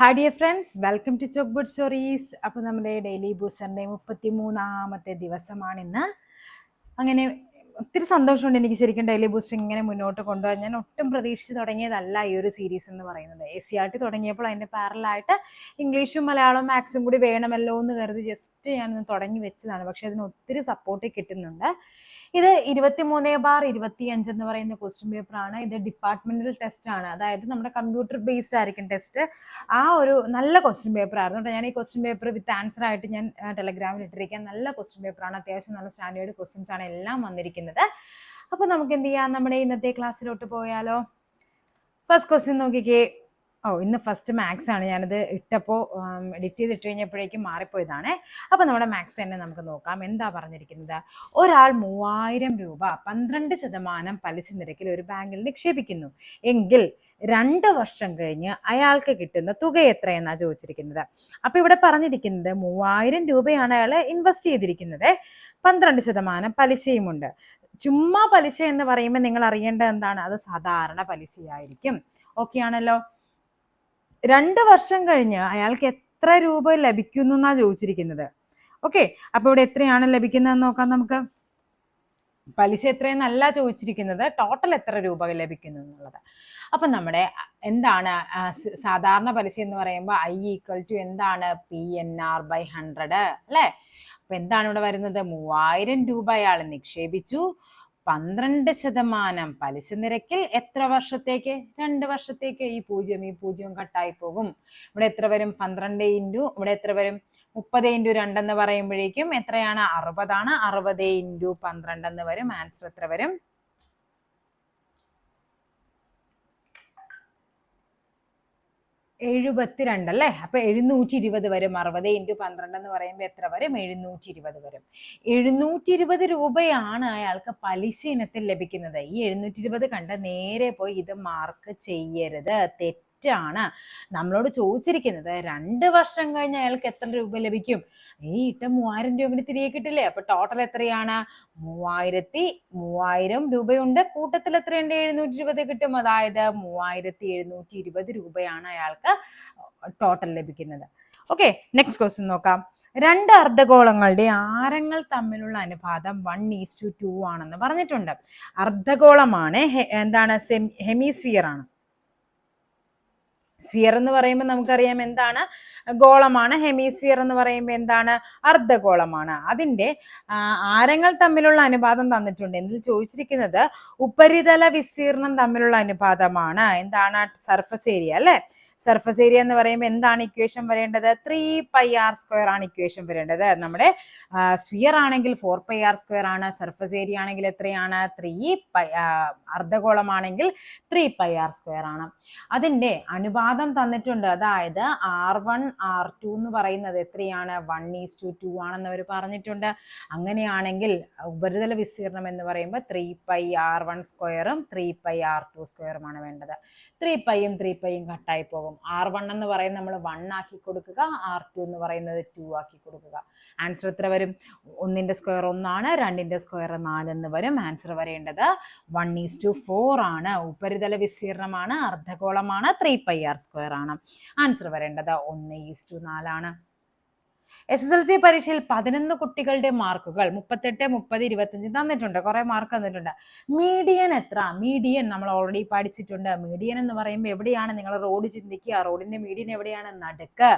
Hi dear friends welcome to chalk stories അപ്പോൾ നമ്മുടെ daily ബൂസറിന്റെ മുപ്പത്തി മൂന്നാമത്തെ ദിവസമാണിന്ന് അങ്ങനെ ഒത്തിരി സന്തോഷമുണ്ട് എനിക്ക് ശരിക്കും ഡെയിലി ബൂസ്റ്റർ ഇങ്ങനെ മുന്നോട്ട് കൊണ്ടുപോകാൻ. ഞാൻ ഒട്ടും പ്രതീക്ഷിച്ച് തുടങ്ങിയതല്ല ഈ ഒരു സീരീസ് എന്ന് പറയുന്നത്. എ സി ആർ ടി തുടങ്ങിയപ്പോൾ അതിന്റെ പാരലായിട്ട് ഇംഗ്ലീഷും മലയാളവും മാത്സും കൂടി വേണമല്ലോ എന്ന് കരുതി ജസ്റ്റ് ഞാനൊന്ന് തുടങ്ങി വെച്ചതാണ്. പക്ഷേ അതിന് ഒത്തിരി സപ്പോർട്ട് കിട്ടുന്നുണ്ട്. ഇത് ഇരുപത്തി മൂന്ന് ബാർ ഇരുപത്തി അഞ്ച് എന്ന് പറയുന്ന ക്വസ്റ്റ്യൻ ആണ്. ഇത് ഡിപ്പാർട്ട്മെന്റൽ ടെസ്റ്റ് ആണ്. അതായത് നമ്മുടെ കമ്പ്യൂട്ടർ ബേസ്ഡ് ആയിരിക്കും ടെസ്റ്റ് ആ ഒരു നല്ല ക്വസ്റ്റ്യൻ പേപ്പർ ആയിരുന്നു കേട്ടോ. ഞാൻ ഈ ക്വസ്റ്റ്യൻ പേപ്പർ വിത്ത് ആൻസർ ആയിട്ട് ഞാൻ ടെലഗ്രാമിൽ ഇട്ടിരിക്കാൻ നല്ല ക്വസ്റ്റ്യൻ ആണ്. അത്യാവശ്യം നല്ല സ്റ്റാൻഡേർഡ് ക്വസ്റ്റ്യൻസ് ആണ് എല്ലാം വന്നിരിക്കുന്നത്. അപ്പോൾ നമുക്ക് എന്ത് ചെയ്യാം? നമ്മുടെ ഇന്നത്തെ ക്ലാസ്സിലോട്ട് പോയാലോ? ഫസ്റ്റ് ക്വസ്റ്റ്യൻ നോക്കിക്കേ. ഓ ഇന്ന് ഫസ്റ്റ് മാത്സ് ആണ്. ഞാനത് ഇട്ടപ്പോൾ എഡിറ്റ് ചെയ്ത് ഇട്ട് കഴിഞ്ഞപ്പോഴേക്കും മാറിപ്പോയതാണ്. അപ്പോൾ നമ്മുടെ മാത്സ് തന്നെ നമുക്ക് നോക്കാം. എന്താ പറഞ്ഞിരിക്കുന്നത്? ഒരാൾ മൂവായിരം രൂപ പന്ത്രണ്ട് ശതമാനം പലിശ നിരക്കിൽ ഒരു ബാങ്കിൽ നിക്ഷേപിക്കുന്നു. എങ്കിൽ രണ്ട് വർഷം കഴിഞ്ഞ് അയാൾക്ക് കിട്ടുന്ന തുക എത്രയെന്നാണ് ചോദിച്ചിരിക്കുന്നത്? അപ്പോൾ ഇവിടെ പറഞ്ഞിരിക്കുന്നത് മൂവായിരം രൂപയാണ് അയാൾ ഇൻവെസ്റ്റ് ചെയ്തിരിക്കുന്നത്. പന്ത്രണ്ട് ശതമാനം പലിശയുമുണ്ട്. ചുമ്മാ പലിശ എന്ന് പറയുമ്പോൾ നിങ്ങൾ അറിയേണ്ടത് എന്താണ്? അത് സാധാരണ പലിശയായിരിക്കും. ഓക്കെ ആണല്ലോ? രണ്ട് വർഷം കഴിഞ്ഞ് അയാൾക്ക് എത്ര രൂപ ലഭിക്കുന്നു എന്നാ ചോദിച്ചിരിക്കുന്നത്. ഓക്കെ അപ്പൊ ഇവിടെ എത്രയാണ് ലഭിക്കുന്നതെന്ന് നോക്കാം നമുക്ക്. പലിശ എത്രയെന്നല്ല ചോദിച്ചിരിക്കുന്നത് ടോട്ടൽ എത്ര രൂപ ലഭിക്കുന്നു എന്നുള്ളത് അപ്പൊ നമ്മുടെ എന്താണ് സാധാരണ പലിശ എന്ന് പറയുമ്പോൾ ഐ ഈക്വൽ ടു എന്താണ്? P N R by hundred അല്ലെ? അപ്പൊ എന്താണ് ഇവിടെ വരുന്നത്? മൂവായിരം രൂപ അയാൾ നിക്ഷേപിച്ചു. പന്ത്രണ്ട് ശതമാനം പലിശ നിരക്കിൽ എത്ര വർഷത്തേക്ക്? രണ്ട് വർഷത്തേക്ക്. ഈ പൂജ്യം ഈ പൂജ്യം കട്ടായി പോകും. ഇവിടെ എത്ര വരും? പന്ത്രണ്ട് ഇന്റു ഇവിടെ എത്ര വരും? മുപ്പത് ഇന്റു രണ്ടെന്ന് പറയുമ്പോഴേക്കും എത്രയാണ്? അറുപതാണ്. അറുപത് ഇന്റു പന്ത്രണ്ട് എന്ന് വരും. ആൻസർ എത്ര വരും? എഴുപത്തിരണ്ട് അല്ലേ? അപ്പൊ എഴുന്നൂറ്റി ഇരുപത് വരും. അറുപത് ഇന്റു പന്ത്രണ്ട് എന്ന് പറയുമ്പോൾ എത്ര വരും? എഴുന്നൂറ്റി ഇരുപത് വരും. എഴുന്നൂറ്റി ഇരുപത് രൂപയാണ് അയാൾക്ക് പലിശ ഇനത്തിൽ ലഭിക്കുന്നത്. ഈ എഴുന്നൂറ്റി ഇരുപത് കണ്ട് നേരെ പോയി ഇത് മാർക്ക് ചെയ്യരുത്. തെറ്റാണ്. നമ്മളോട് ചോദിച്ചിരിക്കുന്നത് രണ്ട് വർഷം കഴിഞ്ഞ് അയാൾക്ക് എത്ര രൂപ ലഭിക്കും? ഈ ഇട്ട മൂവായിരം രൂപ കൂടി തിരികെ കിട്ടില്ലേ? അപ്പൊ ടോട്ടൽ എത്രയാണ്? മൂവായിരത്തി മൂവായിരം രൂപയുണ്ട്. കൂട്ടത്തിൽ എത്രയുണ്ട്? എഴുന്നൂറ്റി ഇരുപത് കിട്ടും. അതായത് മൂവായിരത്തി എഴുന്നൂറ്റി ഇരുപത് രൂപയാണ് അയാൾക്ക് ടോട്ടൽ ലഭിക്കുന്നത്. ഓക്കെ നെക്സ്റ്റ് ക്വസ്റ്റ്യൻ നോക്കാം. രണ്ട് അർദ്ധഗോളങ്ങളുടെ ആരങ്ങൾ തമ്മിലുള്ള അനുപാതം വൺ ഈസ് ടു ടു ആണെന്ന് പറഞ്ഞിട്ടുണ്ട്. അർദ്ധഗോളമാണ് എന്താണ്? സെമി ഹെമിസ്ഫിയർ ആണ്. സ്ഫിയർ എന്ന് പറയുമ്പോൾ നമുക്കറിയാം എന്താണ്? ഗോളമാണ് ഹെമിസ്ഫിയർ എന്ന് പറയുമ്പോൾ എന്താണ്? അർദ്ധഗോളമാണ്. അതിന്റെ ആരങ്ങൾ തമ്മിലുള്ള അനുപാതം തന്നിട്ടുണ്ട്. എന്നിൽ ചോദിച്ചിരിക്കുന്നത് ഉപരിതല വിസ്തീർണം തമ്മിലുള്ള അനുപാതമാണ്. എന്താണ്? സർഫസ് ഏരിയ അല്ലെ? സർഫസ് ഏരിയ എന്ന് പറയുമ്പോൾ എന്താണ് ഇക്വേഷൻ വരേണ്ടത്? ത്രീ പൈ ആർ സ്ക്വയർ ആണ് ഇക്വേഷൻ വരേണ്ടത്. നമ്മുടെ സ്ഫിയർ ആണെങ്കിൽ ഫോർ പൈ ആർ സ്ക്വയർ ആണ് സർഫസ് ഏരിയ ആണെങ്കിൽ എത്രയാണ്? ത്രീ പൈ അർദ്ധഗോളമാണെങ്കിൽ ത്രീ പൈ ആർ സ്ക്വയർ ആണ്. അതിന്റെ അനുപാതം തന്നിട്ടുണ്ട്. അതായത് ആർ വൺ ആർ ടു എന്ന് പറയുന്നത് എത്രയാണ്? വൺ ഈസ് ടു ടു ആണെന്ന് അവർ പറഞ്ഞിട്ടുണ്ട്. അങ്ങനെയാണെങ്കിൽ ഉപരിതല വിസ്തീർണം എന്ന് പറയുമ്പോൾ ത്രീ പൈ ആർ വൺ സ്ക്വയറും ത്രീ പൈ ആർ ടു സ്ക്വയറുമാണ് വേണ്ടത്. ത്രീ പൈയും ത്രീ പൈയും കട്ടായി പോകും. ആർ വൺ എന്ന് പറയുന്നത് നമ്മൾ വൺ ആക്കി കൊടുക്കുക ആർ ടു എന്ന് പറയുന്നത് ടു ആക്കി കൊടുക്കുക. ആൻസർ എത്ര വരും? ഒന്നിന്റെ സ്ക്വയർ ഒന്നാണ് രണ്ടിന്റെ സ്ക്വയർ നാലെന്ന് വരും. ആൻസർ വരേണ്ടത് വൺ ഈസ് ടു ഫോർ ആണ്. ഉപരിതല വിസ്തീർണമാണ് അർദ്ധഗോളമാണ് ത്രീ പൈ ആർ സ്ക്വയർ ആണ്. ആൻസർ വരേണ്ടത് ഒന്ന് ഈസ് ടു നാലാണ്. എസ് എസ് എൽ സി പരീക്ഷയിൽ പതിനൊന്ന് കുട്ടികളുടെ മാർക്കുകൾ മുപ്പത്തെട്ട് മുപ്പത് ഇരുപത്തഞ്ച് തന്നിട്ടുണ്ട്. കുറെ മാർക്ക് തന്നിട്ടുണ്ട്. മീഡിയൻ എത്ര? മീഡിയൻ നമ്മൾ ഓൾറെഡി പഠിച്ചിട്ടുണ്ട്. മീഡിയൻ എന്ന് പറയുമ്പോൾ എവിടെയാണ് നിങ്ങൾ റോഡ് ചിന്തിക്കുക? റോഡിന്റെ മീഡിയൻ എവിടെയാണ്? നടുക്ക്.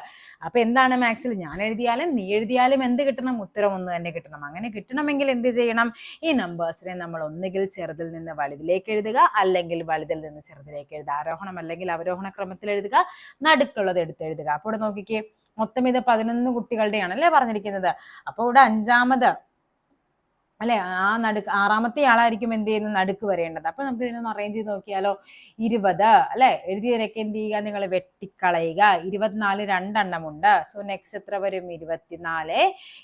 അപ്പൊ എന്താണ് മാത്സിൽ? ഞാൻ എഴുതിയാലും നീ എഴുതിയാലും എന്ത് കിട്ടണം? ഉത്തരം ഒന്ന് തന്നെ കിട്ടണം. അങ്ങനെ കിട്ടണമെങ്കിൽ എന്ത് ചെയ്യണം? ഈ നമ്പേഴ്സിനെ നമ്മൾ ഒന്നുകിൽ ചെറുതിൽ നിന്ന് വലുതിലേക്ക് എഴുതുക അല്ലെങ്കിൽ വലുതിൽ നിന്ന് ചെറുതിലേക്ക് എഴുതുക. ആരോഹണം അല്ലെങ്കിൽ അവരോഹണ ക്രമത്തിൽ എഴുതുക നടുക്കുള്ളത് എടുത്ത് എഴുതുക. അപ്പോൾ നോക്കിക്കേ. മൊത്തം ഇത് പതിനൊന്ന് കുട്ടികളുടെയാണ് അല്ലേ പറഞ്ഞിരിക്കുന്നത്. അപ്പോൾ ഇവിടെ അഞ്ചാമത് അല്ലെ ആ നടുക്ക് ആറാമത്തെ ആളായിരിക്കും എന്ത് ചെയ്യുന്നത്? നടുക്ക് വരേണ്ടത്. അപ്പൊ നമുക്ക് ഇതിനൊന്ന് അറേഞ്ച് ചെയ്ത് നോക്കിയാലോ? ഇരുപത് അല്ലെ? എഴുതിയവരൊക്കെ എന്ത് ചെയ്യുക? നിങ്ങൾ വെട്ടിക്കളയുക. ഇരുപത്തിനാല് രണ്ടെണ്ണമുണ്ട്. സോ നെക്സ്റ്റ് എത്ര വരും? ഇരുപത്തിനാല്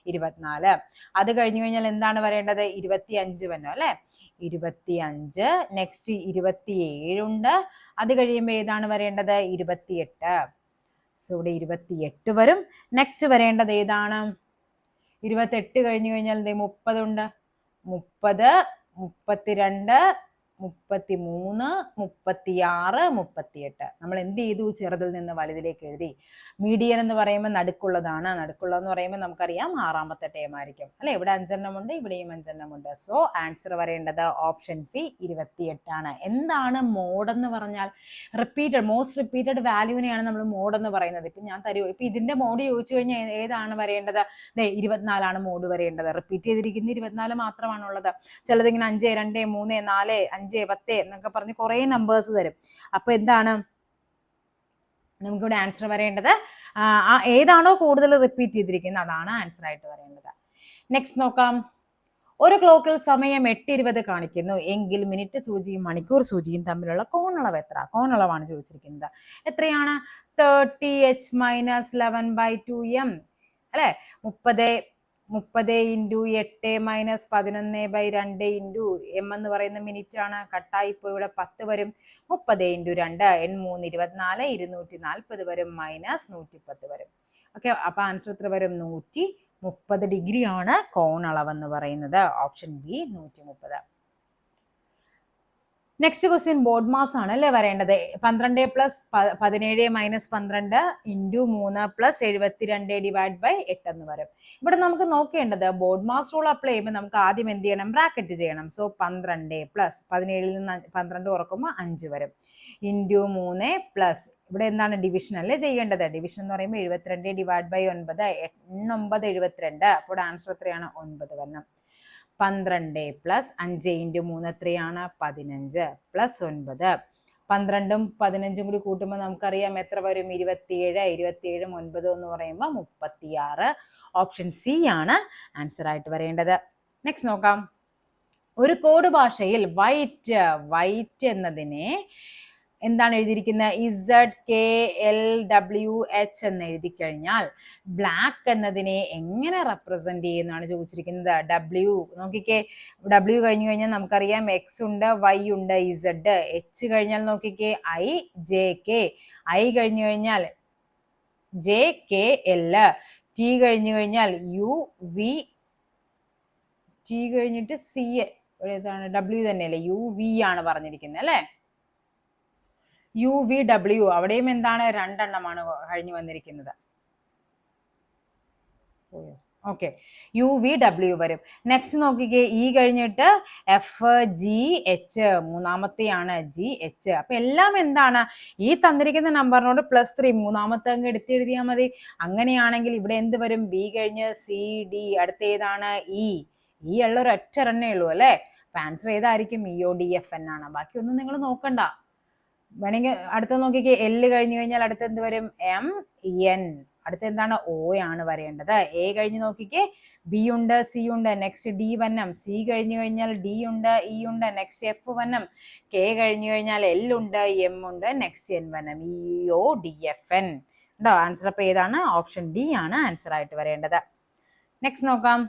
ഇരുപത്തിനാല്. അത് കഴിഞ്ഞു കഴിഞ്ഞാൽ എന്താണ് വരേണ്ടത്? ഇരുപത്തി അഞ്ച് വന്നോ അല്ലെ? ഇരുപത്തി അഞ്ച് നെക്സ്റ്റ് ഇരുപത്തി ഏഴുണ്ട് അത് കഴിയുമ്പോൾ ഏതാണ് വരേണ്ടത്? ഇരുപത്തിയെട്ട്. സോ ഇവിടെ ഇരുപത്തിയെട്ട് വരും. നെക്സ്റ്റ് വരേണ്ടത് ഏതാണ്? ഇരുപത്തെട്ട് കഴിഞ്ഞു കഴിഞ്ഞാൽ എന്തേ മുപ്പതുണ്ട്. മുപ്പത് മുപ്പത്തിരണ്ട് മുപ്പത്തി മൂന്ന് മുപ്പത്തിയാറ് മുപ്പത്തിയെട്ട്. നമ്മൾ എന്ത് ചെയ്തു? ചെറുതിൽ നിന്ന് വലുതിലേക്ക് എഴുതി. മീഡിയൻ എന്ന് പറയുമ്പോൾ നടുക്കുള്ളതാണ്. നടുക്കുള്ളതെന്ന് പറയുമ്പോൾ നമുക്കറിയാം ആറാമത്തെ ടേം ആയിരിക്കും. അല്ലെ? ഇവിടെ അഞ്ചെണ്ണമുണ്ട് ഇവിടെയും അഞ്ചെണ്ണമുണ്ട് സോ ആൻസർ വരേണ്ടത് ഓപ്ഷൻ സി ഇരുപത്തിയെട്ടാണ്. എന്താണ് മോഡ് എന്ന് പറഞ്ഞാൽ? റിപ്പീറ്റഡ് മോസ്റ്റ് റിപ്പീറ്റഡ് വാല്യൂവിനെയാണ് നമ്മൾ മോഡ് എന്ന് പറയുന്നത്. ഇപ്പം ഞാൻ തരുമോ ഇപ്പം ഇതിന്റെ മോഡ് ചോദിച്ചു കഴിഞ്ഞാൽ ഏതാണ് വരേണ്ടത്? ദേ ഇരുപത്തിനാലാണ് മോഡ് വരേണ്ടത്. റിപ്പീറ്റ് ചെയ്തിരിക്കുന്ന ഇരുപത്തിനാല് മാത്രമാണുള്ളത്. ചിലതിങ്ങനെ അഞ്ച് രണ്ട് മൂന്ന് നാല് അഞ്ച് പത്ത് എന്നൊക്കെ പറഞ്ഞ് കുറേ നമ്പേഴ്സ് തരും. അപ്പോൾ എന്താണ്? നമുക്കിവിടെ ആൻസർ വരേണ്ടത് ഏതാണോ കൂടുതൽ റിപ്പീറ്റ് ചെയ്തിരിക്കുന്നത് അതാണ് ആൻസർ ആയിട്ട് വരേണ്ടത് നെക്സ്റ്റ് നോക്കാം. ഒരു ക്ലോക്കിൽ സമയം എട്ട് ഇരുപത് കാണിക്കുന്നു. എങ്കിൽ മിനിറ്റ് സൂചിയും മണിക്കൂർ സൂചിയും തമ്മിലുള്ള കോണളവ് എത്ര? കോണളവാണ് ചോദിച്ചിരിക്കുന്നത്. എത്രയാണ്? Thirty H minus eleven by two M അല്ലെ? മുപ്പത് മുപ്പത് ഇന്റു എട്ട് മൈനസ് പതിനൊന്ന് ബൈ രണ്ട് ഇന്റു എം എന്ന് പറയുന്ന മിനിറ്റ് ആണ് കട്ടായി ഇപ്പോൾ ഇവിടെ പത്ത് വരും. മുപ്പത് ഇന്റു രണ്ട് എൺ മൂന്ന് ഇരുപത്തിനാല് ഇരുന്നൂറ്റി നാൽപ്പത് വരും. മൈനസ് നൂറ്റി പത്ത് വരും. ഓക്കെ അപ്പൊ ആൻസർ എത്ര വരും? നൂറ്റി മുപ്പത് ഡിഗ്രി ആണ് കോണളവെന്ന് പറയുന്നത്. ഓപ്ഷൻ ബി നൂറ്റി മുപ്പത്. നെക്സ്റ്റ് ക്വസ്റ്റ്യൻ ബോർഡ് മാസ് ആണ് അല്ലേ വരേണ്ടത്? പന്ത്രണ്ട് പ്ലസ് പതിനേഴ് മൈനസ് പന്ത്രണ്ട് ഇന്റു മൂന്ന് പ്ലസ് എഴുപത്തിരണ്ട് ഡിവൈഡ് ബൈ എട്ട് എന്ന് വരും. ഇവിടെ നമുക്ക് നോക്കേണ്ടത് ബോർഡ് മാസ് റൂൾ അപ്ലൈ ചെയ്യുമ്പോൾ നമുക്ക് ആദ്യം എന്ത് ചെയ്യണം? ബ്രാക്കറ്റ് ചെയ്യണം. സോ പന്ത്രണ്ട് പ്ലസ് പതിനേഴിൽ നിന്ന് പന്ത്രണ്ട് കുറക്കുമ്പോൾ അഞ്ച് വരും. ഇന്റു മൂന്ന് പ്ലസ് ഇവിടെ എന്താണ് ഡിവിഷൻ അല്ലേ ചെയ്യേണ്ടത്? ഡിവിഷൻ എന്ന് പറയുമ്പോൾ എഴുപത്തിരണ്ട് ഡിവൈഡ് ബൈ ഒൻപത് എണ്ണൊമ്പത് എഴുപത്തിരണ്ട്. അപ്പോൾ ആൻസർ എത്രയാണ്? ഒൻപത് വരണം. പന്ത്രണ്ട് പ്ലസ് അഞ്ച് ഇന്റു മൂന്ന് എത്രയാണ്? പതിനഞ്ച് പ്ലസ് ഒൻപത്. പന്ത്രണ്ടും പതിനഞ്ചും കൂടി കൂട്ടുമ്പോൾ നമുക്കറിയാം എത്ര വരും? ഇരുപത്തിയേഴ് ഇരുപത്തിയേഴും ഒൻപതും എന്ന് പറയുമ്പോൾ മുപ്പത്തിയാറ്. ഓപ്ഷൻ സി ആണ് ആൻസർ ആയിട്ട് വരേണ്ടത്. നെക്സ്റ്റ് നോക്കാം. ഒരു കോഡ് ഭാഷയിൽ വൈറ്റ് വൈറ്റ് എന്നതിനെ എന്താണ് എഴുതിയിരിക്കുന്നത്? Z K L W H എന്ന് എഴുതി കഴിഞ്ഞാൽ ബ്ലാക്ക് എന്നതിനെ എങ്ങനെ റെപ്രസെന്റ് ചെയ്യുന്നതാണ് ചോദിച്ചിരിക്കുന്നത്. ഡബ്ല്യു നോക്കിക്കേ. ഡബ്ല്യു കഴിഞ്ഞു കഴിഞ്ഞാൽ നമുക്കറിയാം എക്സ് ഉണ്ട് വൈ ഉണ്ട് ഇസഡ് എച്ച് കഴിഞ്ഞാൽ നോക്കിക്കേ ഐ ജെ കെ ഐ കഴിഞ്ഞു കഴിഞ്ഞാൽ ജെ കെ എൽ ടി കഴിഞ്ഞു കഴിഞ്ഞാൽ യു വി ടി കഴിഞ്ഞിട്ട് സി ഏതാണ്? ഡബ്ല്യു തന്നെയല്ലേ? യു വി ആണ് പറഞ്ഞിരിക്കുന്നത് അല്ലേ? യു വി ഡബ്ല്യു അവിടെയും എന്താണ് രണ്ടെണ്ണമാണ് കഴിഞ്ഞു വന്നിരിക്കുന്നത്. ഓക്കെ. യു വി ഡബ്ല്യു വരും. നെക്സ്റ്റ് നോക്കിക്കേ ഇ കഴിഞ്ഞിട്ട് എഫ് ജി എച്ച് മൂന്നാമത്തെയാണ് ജി എച്ച് അപ്പൊ എല്ലാം എന്താണ്? ഈ തന്നിരിക്കുന്ന നമ്പറിനോട് പ്ലസ് ത്രീ മൂന്നാമത്തെ അങ്ങ് എടുത്ത് എഴുതിയാൽ മതി. അങ്ങനെയാണെങ്കിൽ ഇവിടെ എന്ത് വരും? ബി കഴിഞ്ഞ് സി ഡി അടുത്ത ഏതാണ്? ഇ ഈ ഉള്ള ഒരു ഒറ്റ റണ്ണേ ഉള്ളൂ അല്ലേ? ആൻസർ ഏതായിരിക്കും? E O D F N ആണ്. ബാക്കിയൊന്നും നിങ്ങൾ നോക്കണ്ട. വേണമെങ്കിൽ അടുത്ത നോക്കിക്കേ എൽ കഴിഞ്ഞു കഴിഞ്ഞാൽ അടുത്ത് എന്ത് വരും? എം എൻ അടുത്ത എന്താണ്? ഓ ആണ് വരേണ്ടത്. എ കഴിഞ്ഞ് നോക്കിക്കേ ബി ഉണ്ട് സി ഉണ്ട് നെക്സ്റ്റ് ഡി വന്നം സി കഴിഞ്ഞു കഴിഞ്ഞാൽ ഡി ഉണ്ട് ഇ ഉണ്ട് നെക്സ്റ്റ് എഫ് വന്നം കെ കഴിഞ്ഞു കഴിഞ്ഞാൽ എൽ ഉണ്ട് എം ഉണ്ട് next N വന്നം E O D F N ഉണ്ടോ ആൻസർ അപ്പൊ ഏതാണ്? ഓപ്ഷൻ ഡി ആണ് ആൻസർ ആയിട്ട് വരേണ്ടത്. നെക്സ്റ്റ് നോക്കാം.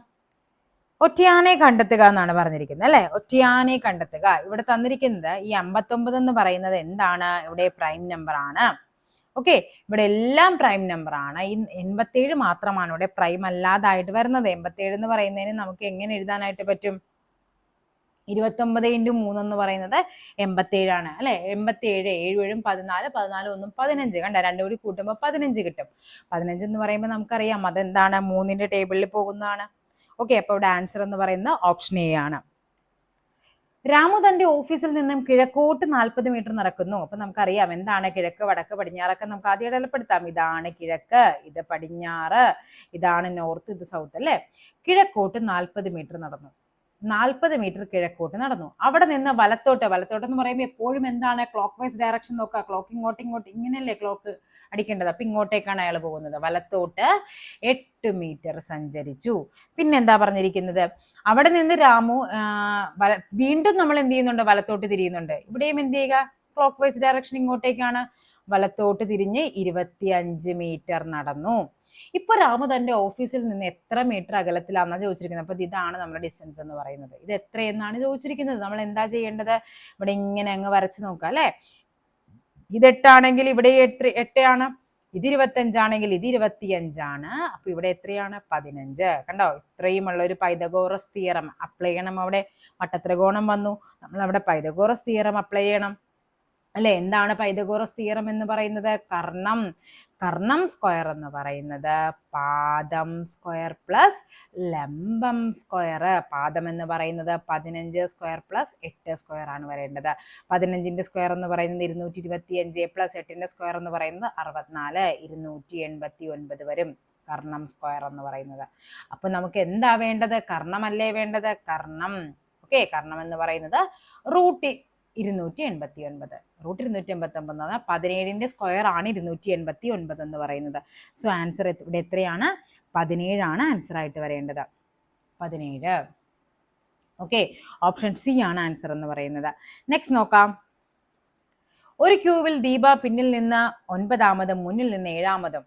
ഒറ്റയാനെ കണ്ടെത്തുക എന്നാണ് പറഞ്ഞിരിക്കുന്നത് അല്ലെ? ഒറ്റയാനെ കണ്ടെത്തുക. ഇവിടെ തന്നിരിക്കുന്നത് ഈ അമ്പത്തൊമ്പത് എന്ന് പറയുന്നത് എന്താണ്? ഇവിടെ പ്രൈം നമ്പർ ആണ്. ഓക്കെ ഇവിടെ എല്ലാം പ്രൈം നമ്പർ ആണ്. ഈ എൺപത്തേഴ് മാത്രമാണ് ഇവിടെ പ്രൈം അല്ലാതായിട്ട് വരുന്നത്. എൺപത്തേഴ് എന്ന് പറയുന്നതിന് നമുക്ക് എങ്ങനെ എഴുതാനായിട്ട് പറ്റും? ഇരുപത്തൊമ്പത് ഇന്റു മൂന്നെന്ന് പറയുന്നത് എൺപത്തേഴാണ് അല്ലെ? എൺപത്തേഴ് ഏഴ് ഏഴും പതിനാല് പതിനാല് ഒന്നും പതിനഞ്ച്. കണ്ട? രണ്ടും കൂടി കൂട്ടുമ്പോൾ പതിനഞ്ച് കിട്ടും. പതിനഞ്ച് എന്ന് പറയുമ്പോൾ നമുക്കറിയാം അതെന്താണ്? മൂന്നിന്റെ ടേബിളിൽ പോകുന്നതാണ്. ഓക്കെ അപ്പോൾ ഇവിടെ ആൻസർ എന്ന് പറയുന്ന ഓപ്ഷൻ എ ആണ്. രാമു തന്റെ ഓഫീസിൽ നിന്നും കിഴക്കോട്ട് നാൽപ്പത് മീറ്റർ നടക്കുന്നു. അപ്പൊ നമുക്കറിയാം എന്താണ് കിഴക്ക് വടക്ക് പടിഞ്ഞാറൊക്കെ നമുക്ക് ആദ്യം ഇടലപ്പെടുത്താം ഇതാണ് കിഴക്ക് ഇത് പടിഞ്ഞാറ് ഇതാണ് നോർത്ത് ഇത് സൗത്ത് അല്ലെ? കിഴക്കോട്ട് നാൽപ്പത് മീറ്റർ നടന്നു. നാൽപ്പത് മീറ്റർ കിഴക്കോട്ട് നടന്നു. അവിടെ നിന്ന് വലത്തോട്ട് വലത്തോട്ട് എന്ന് പറയുമ്പോൾ എപ്പോഴും എന്താണ് ക്ലോക്ക് വൈസ് ഡയറക്ഷൻ നോക്കുക. ക്ലോക്ക് ഇങ്ങോട്ട് ഇങ്ങോട്ട് ഇങ്ങനെയല്ലേ ക്ലോക്ക് അടിക്കേണ്ടത്. അപ്പൊ ഇങ്ങോട്ടേക്കാണ് അയാൾ പോകുന്നത്. വലത്തോട്ട് എട്ട് മീറ്റർ സഞ്ചരിച്ചു. പിന്നെ എന്താ പറഞ്ഞിരിക്കുന്നത്? അവിടെ നിന്ന് രാമു വീണ്ടും നമ്മൾ എന്ത് ചെയ്യുന്നുണ്ട്? വലത്തോട്ട് തിരിയുന്നുണ്ട്. ഇവിടെയും എന്ത് ചെയ്യുക? ക്ലോക്ക് വൈസ് ഡയറക്ഷൻ ഇങ്ങോട്ടേക്കാണ്. വലത്തോട്ട് തിരിഞ്ഞ് ഇരുപത്തിയഞ്ച് മീറ്റർ നടന്നു. ഇപ്പൊ രാമു തന്റെ ഓഫീസിൽ നിന്ന് എത്ര മീറ്റർ അകലത്തിലാണെന്നാണ് ചോദിച്ചിരിക്കുന്നത്? അപ്പൊ ഇതാണ് നമ്മുടെ ഡിസ്റ്റൻസ് എന്ന് പറയുന്നത്. ഇത് എത്രയെന്നാണ് ചോദിച്ചിരിക്കുന്നത്? നമ്മൾ എന്താ ചെയ്യേണ്ടത്? ഇവിടെ ഇങ്ങനെ അങ്ങ് വരച്ച് നോക്കുക അല്ലെ? ഇത് എട്ടാണെങ്കിൽ ഇവിടെ എട്ട് എട്ടാണ് ഇത് ഇരുപത്തഞ്ചാണെങ്കിൽ ഇത് ഇരുപത്തിയഞ്ചാണ്. അപ്പൊ ഇവിടെ എത്രയാണ്? പതിനഞ്ച്. കണ്ടോ? ഇത്രയുമുള്ള ഒരു പൈതഗോറസ് തിയറം അപ്ലൈ ചെയ്യണം. അവിടെ വട്ടത്രികോണം വന്നു. നമ്മൾ അവിടെ പൈതഗോറസ് തിയറം അപ്ലൈ ചെയ്യണം. അല്ലെ? എന്താണ് പൈതഗോറസ് തീരം എന്ന് പറയുന്നത്? കർണം കർണം സ്ക്വയർ എന്ന് പറയുന്നത്. പാദം സ്ക്വയർ പ്ലസ് ലംബം സ്ക്വയർ. പാദം എന്ന് പറയുന്നത് പതിനഞ്ച് സ്ക്വയർ പ്ലസ് എട്ട് സ്ക്വയർ ആണ് വരേണ്ടത്. പതിനഞ്ചിന്റെ സ്ക്വയർ എന്ന് പറയുന്നത് ഇരുന്നൂറ്റി ഇരുപത്തി അഞ്ച് പ്ലസ് എട്ടിന്റെ സ്ക്വയർ എന്ന് പറയുന്നത് അറുപത്തിനാല്. ഇരുന്നൂറ്റി എൺപത്തി ഒൻപത് വരും കർണം സ്ക്വയർ എന്ന് പറയുന്നത്. അപ്പൊ നമുക്ക് എന്താ വേണ്ടത്? കർണമല്ലേ വേണ്ടത്? കർണം. ഓക്കെ കർണം എന്ന് പറയുന്നത് റൂട്ട് ഇരുന്നൂറ്റി എൺപത്തി ഒൻപത് റൂട്ട് ഇരുന്നൂറ്റി എൺപത്തി ഒമ്പത് പറഞ്ഞാൽ പതിനേഴിന്റെ സ്ക്വയർ ആണ് ഇരുന്നൂറ്റി എൺപത്തി ഒൻപത് എന്ന് പറയുന്നത്. സോ ആൻസർ ഇവിടെ എത്രയാണ്? പതിനേഴാണ് ആൻസർ ആയിട്ട് വരേണ്ടത്. പതിനേഴ്. ഓക്കെ ഓപ്ഷൻ സി ആണ് ആൻസർ എന്ന് പറയുന്നത്. നെക്സ്റ്റ് നോക്കാം. ഒരു ക്യൂവിൽ ദീപ പിന്നിൽ നിന്ന് ഒൻപതാമതും മുന്നിൽ നിന്ന് ഏഴാമതും.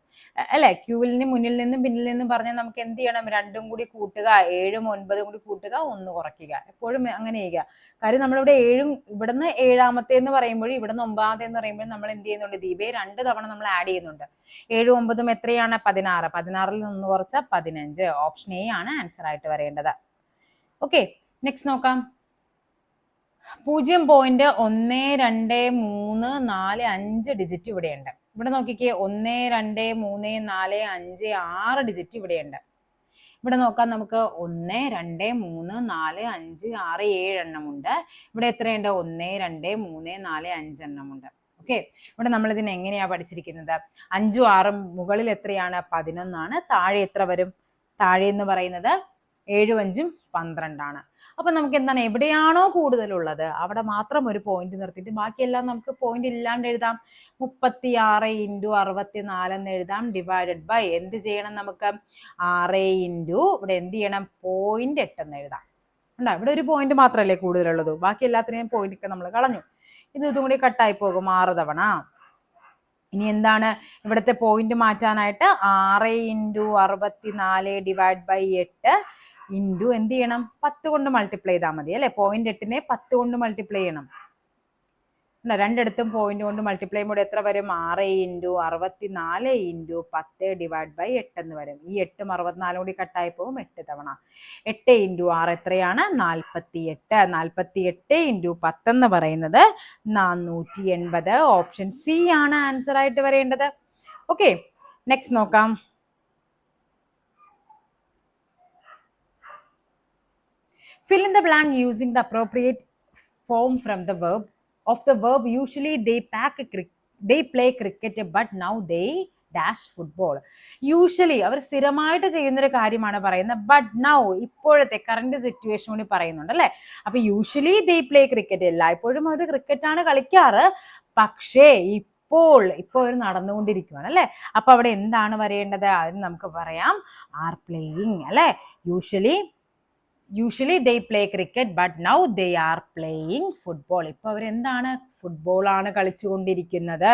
അല്ലെ? ക്യൂവിൽ നിന്ന് മുന്നിൽ നിന്നും പിന്നിൽ നിന്നും പറഞ്ഞാൽ നമുക്ക് എന്ത് ചെയ്യണം? രണ്ടും കൂടി കൂട്ടുക ഏഴും ഒൻപതും കൂടി കൂട്ടുക ഒന്ന് കുറയ്ക്കുക. എപ്പോഴും അങ്ങനെ ചെയ്യുക. കാര്യം നമ്മളിവിടെ ഏഴും ഇവിടുന്ന് ഏഴാമത്തെ എന്ന് പറയുമ്പോഴും ഇവിടുന്ന് ഒമ്പതാമത്തെ എന്ന് പറയുമ്പോഴും നമ്മൾ എന്ത് ചെയ്യുന്നുണ്ട്? ദീപയെ രണ്ട് തവണ നമ്മൾ ആഡ് ചെയ്യുന്നുണ്ട്. ഏഴും ഒമ്പതും എത്രയാണ്? പതിനാറ്. പതിനാറിൽ നിന്ന് കുറച്ച പതിനഞ്ച്. ഓപ്ഷൻ എ ആണ് ആൻസർ ആയിട്ട് വരേണ്ടത്. ഓക്കെ നെക്സ്റ്റ് നോക്കാം. പൂജ്യം പോയിന്റ് ഒന്ന് രണ്ട് മൂന്ന് നാല് അഞ്ച് ഡിജിറ്റ് ഇവിടെയുണ്ട്. ഇവിടെ നോക്കിക്കേ ഒന്ന് രണ്ട് മൂന്ന് നാല് അഞ്ച് ആറ് ഡിജിറ്റ് ഇവിടെയുണ്ട്. ഇവിടെ നോക്കാം നമുക്ക് ഒന്ന് രണ്ട് മൂന്ന് നാല് അഞ്ച് ആറ് ഏഴ് എണ്ണമുണ്ട് ഇവിടെ എത്രയുണ്ട്? ഒന്ന് രണ്ട് മൂന്ന് നാല് അഞ്ച് എണ്ണമുണ്ട് ഓക്കെ? ഇവിടെ നമ്മൾ ഇതിനെ എങ്ങനെയാ പഠിച്ചിരിക്കുന്നത്? അഞ്ചും ആറും മുകളിൽ എത്രയാണ്? പതിനൊന്നാണ്. താഴെ എത്ര വരും? താഴെ എന്ന് പറയുന്നത് ഏഴും അഞ്ചും പന്ത്രണ്ടാണ്. അപ്പൊ നമുക്ക് എന്താണ് എവിടെയാണോ കൂടുതലുള്ളത്. അവിടെ മാത്രം ഒരു പോയിന്റ് നിർത്തിയിട്ട് ബാക്കിയെല്ലാം നമുക്ക് പോയിന്റ് ഇല്ലാണ്ട് എഴുതാം. മുപ്പത്തി ആറ് ഇന്റു അറുപത്തി നാലെന്ന് എഴുതാം. ഡിവൈഡഡ് ബൈ എന്ത് ചെയ്യണം നമുക്ക്? ആറ് ഇന്റു ഇവിടെ എന്ത് ചെയ്യണം? പോയിന്റ് എട്ട് എന്ന് എഴുതാം. ഉണ്ടോ ഇവിടെ ഒരു പോയിന്റ് മാത്രമല്ലേ കൂടുതലുള്ളത്. ബാക്കി എല്ലാത്തിനെയും പോയിന്റ് ഒക്കെ നമ്മൾ കളഞ്ഞു. ഇത് ഇതും കൂടി കട്ടായി പോകും ആറ് തവണ. ഇനി എന്താണ്? ഇവിടുത്തെ പോയിന്റ് മാറ്റാനായിട്ട് ആറ് ഇന്റു അറുപത്തി നാല് ഡിവൈഡ് ബൈ എട്ട് ഇന്റു എന്ത് ചെയ്യണം? പത്ത് കൊണ്ട് മൾട്ടിപ്ലൈ ചെയ്താൽ മതി അല്ലേ? പോയിന്റ് എട്ടിനെ പത്ത് കൊണ്ട് മൾട്ടിപ്ലൈ ചെയ്യണം. അല്ല രണ്ടിടത്തും പോയിന്റ് കൊണ്ട് മൾട്ടിപ്ലൈ ചെയ്യുമ്പോൾ എത്ര വരും? ആറ് ഇന്റു അറുപത്തി നാല് ഇന്റു പത്ത് ഡിവൈഡ് ബൈ എട്ട് എന്ന് വരും. ഈ എട്ടും അറുപത്തിനാലും കൂടി കട്ടായി പോകും എട്ട് തവണ. എട്ട് ഇന്റു ആറ് എത്രയാണ്? നാൽപ്പത്തി എട്ട് നാൽപ്പത്തി എട്ട് ഇന്റു പത്തെന്ന് പറയുന്നത് നാനൂറ്റി എൺപത് ഓപ്ഷൻ സി ആണ് ആൻസർ ആയിട്ട് വരേണ്ടത്. ഓക്കെ നെക്സ്റ്റ് നോക്കാം. Fill in the blank using the appropriate form from the verb. Of the verb usually they pack a play cricket but now they dash football usually അവർ സ്ഥിരമായിട്ട് ചെയ്യുന്നൊരു കാര്യമാണ് പറയുന്നത് but now ഇപ്പോഴത്തെ current situation കൂടി പറയുന്നുണ്ട് അല്ലേ? അപ്പൊ യൂഷ്വലി ദേ പ്ലേ ക്രിക്കറ്റ് എല്ലായ്പ്പോഴും അവർ ക്രിക്കറ്റ് ആണ് കളിക്കാറ്. പക്ഷേ ഇപ്പോൾ ഇപ്പോൾ അവർ നടന്നുകൊണ്ടിരിക്കുകയാണ് അല്ലേ? അപ്പൊ അവിടെ എന്താണ് വരേണ്ടത്? അതിന് നമുക്ക് പറയാം ആർ പ്ലേയിങ് അല്ലേ? Usually usually they play cricket but now they are playing football ഇപ്പൊ അവരെന്താണ്? ഫുട്ബോൾ ആണ് കളിച്ചുകൊണ്ടിരിക്കുന്നത്.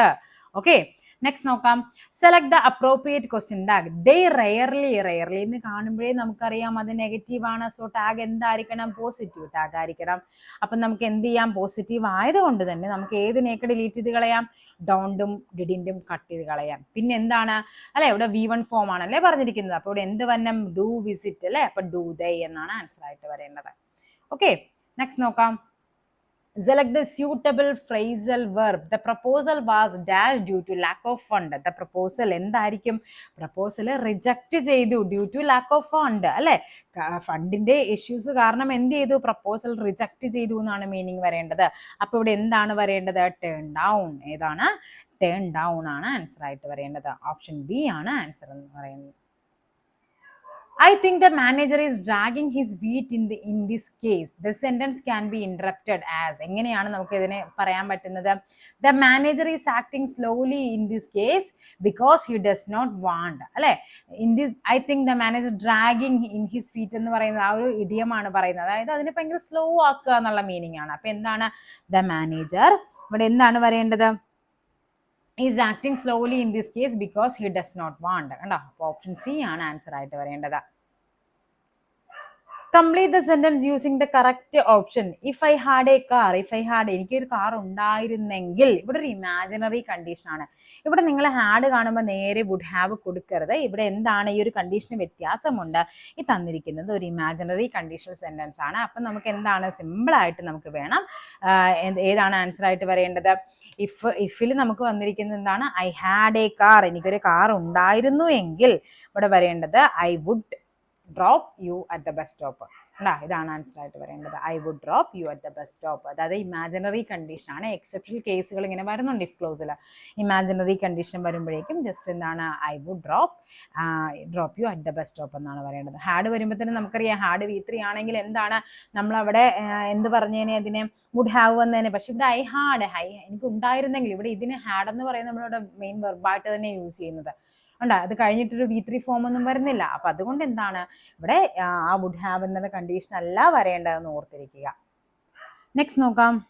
ഓക്കെ നെക്സ്റ്റ് നോക്കാം. Select the appropriate question tag they rarely rarely എന്ന് കാണുമ്പോഴേ നമുക്കറിയാം അത് നെഗറ്റീവ് ആണ്. സോ ടാഗ് എന്തായിരിക്കണം? പോസിറ്റീവ് ടാഗ് ആയിരിക്കണം. അപ്പൊ നമുക്ക് എന്ത് ചെയ്യാം? പോസിറ്റീവ് ആയതുകൊണ്ട് തന്നെ നമുക്ക് ഏതിനെയൊക്കെ ഡിലീറ്റ് ചെയ്ത് കളയാം? ഡോണ്ടും ഡിഡിന്റും കട്ട് ചെയ്ത് കളയാം. പിന്നെ എന്താണ്? അല്ലെ ഇവിടെ വി വൺ ഫോം ആണല്ലേ പറഞ്ഞിരിക്കുന്നത്. അപ്പോൾ ഇവിടെ എന്ത് വന്നം? ഡു വിസിറ്റ് അല്ലെ? അപ്പൊ ഡു ദൈ എന്നാണ് ആൻസർ ആയിട്ട് വരേണ്ടത്. ഓക്കെ നെക്സ്റ്റ് നോക്കാം. Select the suitable phrasal verb. The proposal was dashed due to lack of fund. The proposal എന്തായിരിക്കും? പ്രപ്പോസൽ റിജക്റ്റ് ചെയ്തു due to lack of fund അല്ലെ? ഫണ്ടിന്റെ ഇഷ്യൂസ് കാരണം എന്ത് ചെയ്തു? പ്രപ്പോസൽ റിജക്റ്റ് ചെയ്തു എന്നാണ് മീനിങ് വരേണ്ടത്. അപ്പൊ ഇവിടെ എന്താണ് വരേണ്ടത്? ടേൺ ഡൗൺ ഏതാണ്? ടേൺ ഡൗൺ ആണ് ആൻസർ ആയിട്ട് വരേണ്ടത്. ഓപ്ഷൻ ബി ആണ് ആൻസർ എന്ന് പറയുന്നത്. I think the manager is dragging his feet in the in this case. The sentence can be interrupted as എങ്ങനെയാണ് നമുക്ക് ഇതിനെ പറയാൻ പറ്റുന്നത്? The manager is acting slowly in this case because he does not want അല്ലെ? In this I think the manager dragging in his feet എന്ന് പറയുന്നത് ആ ഒരു ഇഡിയമാണ് പറയുന്നത്. അതായത് അതിനെ ഭയങ്കര സ്ലോ ആക്കുക എന്നുള്ള മീനിങ് ആണ്. അപ്പൊ എന്താണ് ദ മാനേജർ ഇവിടെ എന്താണ് വരേണ്ടത്? Is acting slowly in this case because he does not want കണ്ടോ? അപ്പോൾ ഓപ്ഷൻ സി ആണ് ആൻസർ ആയിട്ട് വരേണ്ടത്. Complete the sentence using the correct option if I had a car if I had എനിക്കൊരു car ഉണ്ടായിരുന്നെങ്കിൽ ഇവിടെ ഒരു ഇമാജിനറി കണ്ടീഷൻ ആണ്. ഇവിടെ നിങ്ങൾ ഹാഡ് കാണുമ്പോൾ നേരെ വുഡ് ഹാവ് കൊടുക്കരുത്. ഇവിടെ എന്താണ് ഈ ഒരു കണ്ടീഷന് വ്യത്യാസമുണ്ട്? ഈ തന്നിരിക്കുന്നത് ഒരു ഇമാജിനറി കണ്ടീഷണൽ സെന്റൻസ് ആണ്. അപ്പം നമുക്ക് എന്താണ് സിമ്പിൾ ആയിട്ട് നമുക്ക് വേണം. ഏതാണ് ആൻസർ ആയിട്ട് വരേണ്ടത്? ഇഫ് ഇഫിൽ നമുക്ക് വന്നിരിക്കുന്നത് എന്താണ്? ഐ ഹാഡ് എ കാർ എനിക്കൊരു കാർ ഉണ്ടായിരുന്നു എങ്കിൽ ഇവിടെ വരേണ്ടത് I would drop you at the bus stop അല്ല ഇതാണ് ആൻസർ ആയിട്ട് പറയേണ്ടത്. I would drop you at the bus stop അതായത് ഇമാജിനറി കണ്ടീഷൻ ആണ്. എക്സെപ്ഷണൽ കേസുകൾ ഇങ്ങനെ വരുന്നുണ്ട് ഇഫ് ക്ലോസിൽ ഇമാജിനറി കണ്ടീഷൻ വരുമ്പോഴേക്കും ജസ്റ്റ് എന്താണ്? I would drop drop you at the bus stop എന്നാണ് പറയേണ്ടത്. ഹാഡ് വരുമ്പോൾ തന്നെ നമുക്കറിയാം. ഹാഡ് വി ത്രീ ആണെങ്കിൽ എന്താണ്? നമ്മളവിടെ എന്ത് പറഞ്ഞേനെ അതിനെ? വുഡ് ഹാവ് വന്നതിനെ പക്ഷെ ഇവിടെ ഐ ഹാഡ് ഹൈ എനിക്ക് ഉണ്ടായിരുന്നെങ്കിൽ ഇവിടെ ഇതിന് ഹാഡ് എന്ന് പറയുന്നത് നമ്മളിവിടെ മെയിൻ വെർബായിട്ട് തന്നെ യൂസ് ചെയ്യുന്നത്. ഉണ്ട് അത് കഴിഞ്ഞിട്ടൊരു വി ത്രീ ഫോം ഒന്നും വരുന്നില്ല. അപ്പൊ അതുകൊണ്ട് എന്താണ്? ഇവിടെ ആ വുഡ് ഹാവ് എന്നുള്ള കണ്ടീഷൻ അല്ല വരേണ്ടതെന്ന് ഓർത്തിരിക്കുക. നെക്സ്റ്റ് നോക്കാം.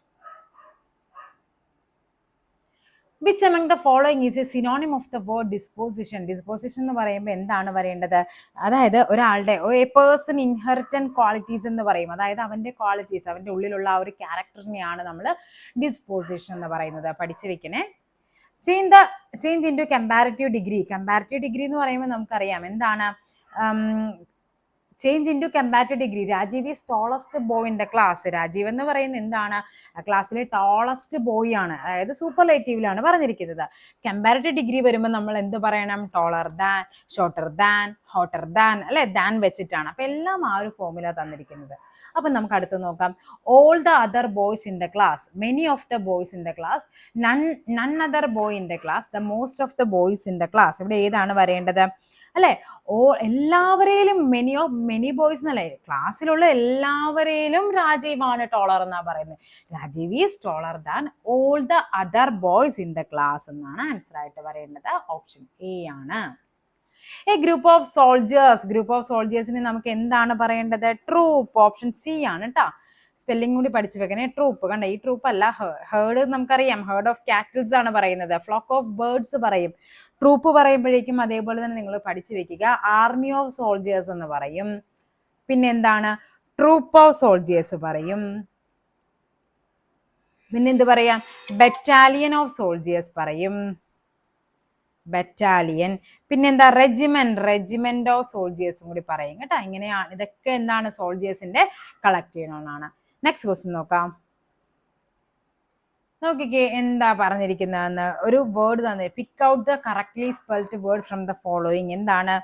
Which among the following is a synonym of the word disposition disposition എന്ന് പറയുമ്പോൾ എന്താണ് പറയേണ്ടത് അതായത് ഒരാളുടെ എ പേഴ്സൺ ഇൻഹെറിറ്റൻ ക്വാളിറ്റീസ് എന്ന് പറയും. അതായത് അവന്റെ ക്വാളിറ്റീസ് അവന്റെ ഉള്ളിലുള്ള ആ ഒരു ക്യാരക്ടറിനെയാണ് നമ്മൾ ഡിസ്പോസിഷൻ എന്ന് പറയുന്നത്. പഠിച്ചു വെക്കണേ. Change the change into comparative degree comparative degree എന്ന് പറയുമ്പോൾ നമുക്കറിയാം. എന്താണ്? Change into comparative degree Rajeev is tallest boy in the class Rajeev എന്ന് പറയുന്നത് എന്താണ്? ക്ലാസ്സിലെ ടോളസ്റ്റ് ബോയ് ആണ്. അതായത് സൂപ്പർലേറ്റീവിലാണ് പറഞ്ഞിരിക്കുന്നത്. കമ്പാരിറ്റീവ് ഡിഗ്രി വരുമ്പോൾ നമ്മൾ എന്ത് പറയണം? Taller than shorter than hotter than അല്ലെ? ദാൻ വെച്ചിട്ടാണ്. അപ്പൊ എല്ലാം ആ ഒരു ഫോമുല തന്നിരിക്കുന്നത്. അപ്പൊ നമുക്ക് അടുത്ത് നോക്കാം. All the other boys in the class many of the boys in the class none none other boy in the class the most of the boys in the class ഇവിടെ ഏതാണ് വരേണ്ടത്? അല്ലെ? ഓ എല്ലാവരെയും മെനി ഓഫ് മെനി ബോയ്സ് എന്നല്ലേ ക്ലാസ്സിലുള്ള എല്ലാവരെയും രാജീവാണ് taller എന്നാ പറയുന്നത്. Rajeev is taller than all the other boys in the class എന്നാണ് ആൻസർ ആയിട്ട് പറയേണ്ടത് ഓപ്ഷൻ എ ആണ്. A group of soldiers group of സോൾജേഴ്സിന് നമുക്ക് എന്താണ് പറയേണ്ടത്? ട്രൂപ്പ് ഓപ്ഷൻ സി ആണ് കേട്ടോ സ്പെല്ലിംഗ് കൂടി പഠിച്ചു വെക്കണേ. ട്രൂപ്പ് കണ്ട? ഈ ട്രൂപ്പ് അല്ല ഹേർഡ് നമുക്കറിയാം. ഹേർഡ് ഓഫ് കാറ്റിൽസ് ആണ് പറയുന്നത്. ഫ്ലോക്ക് ഓഫ് ബേർഡ്സ് പറയും. ട്രൂപ്പ് പറയുമ്പോഴേക്കും അതേപോലെ തന്നെ നിങ്ങൾ പഠിച്ചു വെക്കുക. ആർമി ഓഫ് സോൾജേഴ്സ് എന്ന് പറയും. പിന്നെ എന്താണ് ട്രൂപ്പ് ഓഫ് സോൾജേഴ്സ് പറയും. പിന്നെ എന്ത് പറയാം? ബറ്റാലിയൻ ഓഫ് സോൾജേഴ്സ് പറയും. ബറ്റാലിയൻ പിന്നെന്താ? റെജിമെന്റ് റെജിമെന്റ് ഓഫ് സോൾജേഴ്സും കൂടി പറയും കേട്ടോ. ഇങ്ങനെയാണ്. ഇതൊക്കെ എന്താണ്? സോൾജിയേഴ്സിന്റെ കളക്ട് ചെയ്യണമെന്നാണ് നെക്സ്റ്റ് ക്വസ്റ്റ്യൻ നോക്കാം. നോക്കിക്കേ എന്താ പറഞ്ഞിരിക്കുന്നതെന്ന്. ഒരു വേർഡ് തന്നെ. Pick out the correctly spelt word from the following എന്താണ്?